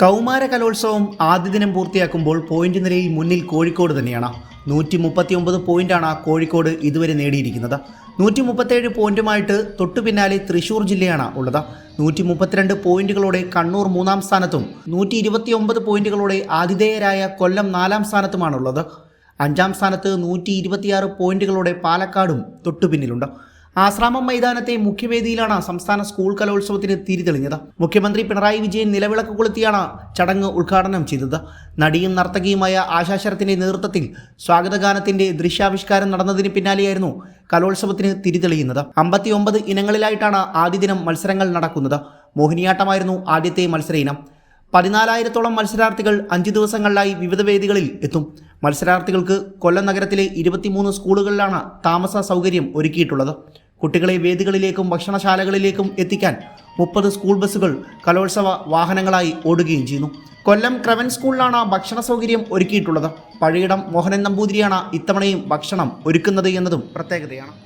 കൗമാര കലോത്സവം ആദ്യ ദിനം പൂർത്തിയാക്കുമ്പോൾ പോയിന്റ് നിലയിൽ മുന്നിൽ കോഴിക്കോട് തന്നെയാണ്. നൂറ്റി മുപ്പത്തി ഒമ്പത് പോയിന്റാണ് കോഴിക്കോട് ഇതുവരെ നേടിയിരിക്കുന്നത്. നൂറ്റി മുപ്പത്തേഴ് പോയിന്റുമായിട്ട് തൊട്ടു പിന്നാലെ തൃശൂർ ജില്ലയാണ് ഉള്ളത്. നൂറ്റി മുപ്പത്തിരണ്ട് പോയിന്റുകളോടെ കണ്ണൂർ മൂന്നാം സ്ഥാനത്തും നൂറ്റി ഇരുപത്തി ഒമ്പത് പോയിന്റുകളോടെ ആതിഥേയരായ കൊല്ലം നാലാം സ്ഥാനത്തുമാണുള്ളത്. അഞ്ചാം സ്ഥാനത്ത് നൂറ്റി ഇരുപത്തിയാറ് പോയിന്റുകളോടെ പാലക്കാടും തൊട്ടുപിന്നിലുണ്ട്. ആശ്രാമം മൈതാനത്തെ മുഖ്യവേദിയിലാണ് സംസ്ഥാന സ്കൂൾ കലോത്സവത്തിന് തിരിതെളിഞ്ഞത്. മുഖ്യമന്ത്രി പിണറായി വിജയൻ നിലവിളക്ക് കൊളുത്തിയാണ് ചടങ്ങ് ഉദ്ഘാടനം ചെയ്തത്. നടിയും നർത്തകിയുമായ ആശാശരത്തിന്റെ നേതൃത്വത്തിൽ സ്വാഗതഗാനത്തിന്റെ ദൃശ്യാവിഷ്കാരം നടന്നതിന് പിന്നാലെയായിരുന്നു കലോത്സവത്തിന് തിരിതെളിയുന്നത്. അമ്പത്തിയൊമ്പത് ഇനങ്ങളിലായിട്ടാണ് ആദ്യ ദിനം മത്സരങ്ങൾ നടക്കുന്നത്. മോഹിനിയാട്ടമായിരുന്നു ആദ്യത്തെ മത്സര ഇനം പതിനാലായിരത്തോളം മത്സരാർത്ഥികൾ അഞ്ച് ദിവസങ്ങളിലായി വിവിധ വേദികളിൽ എത്തും. മത്സരാർത്ഥികൾക്ക് കൊല്ലം നഗരത്തിലെ ഇരുപത്തിമൂന്ന് സ്കൂളുകളിലാണ് താമസ സൗകര്യം ഒരുക്കിയിട്ടുള്ളത്. കുട്ടികളെ വേദികളിലേക്കും ഭക്ഷണശാലകളിലേക്കും എത്തിക്കാൻ മുപ്പത് സ്കൂൾ ബസ്സുകൾ കലോത്സവ വാഹനങ്ങളായി ഓടുകയും ചെയ്യുന്നു. കൊല്ലം ക്രവൻ സ്കൂളിലാണ് ഭക്ഷണ സൗകര്യം ഒരുക്കിയിട്ടുള്ളത്. പഴയിടം മോഹനൻ നമ്പൂതിരിയാണ് ഇത്തവണയും ഭക്ഷണം ഒരുക്കുന്നത് എന്നതും പ്രത്യേകതയാണ്.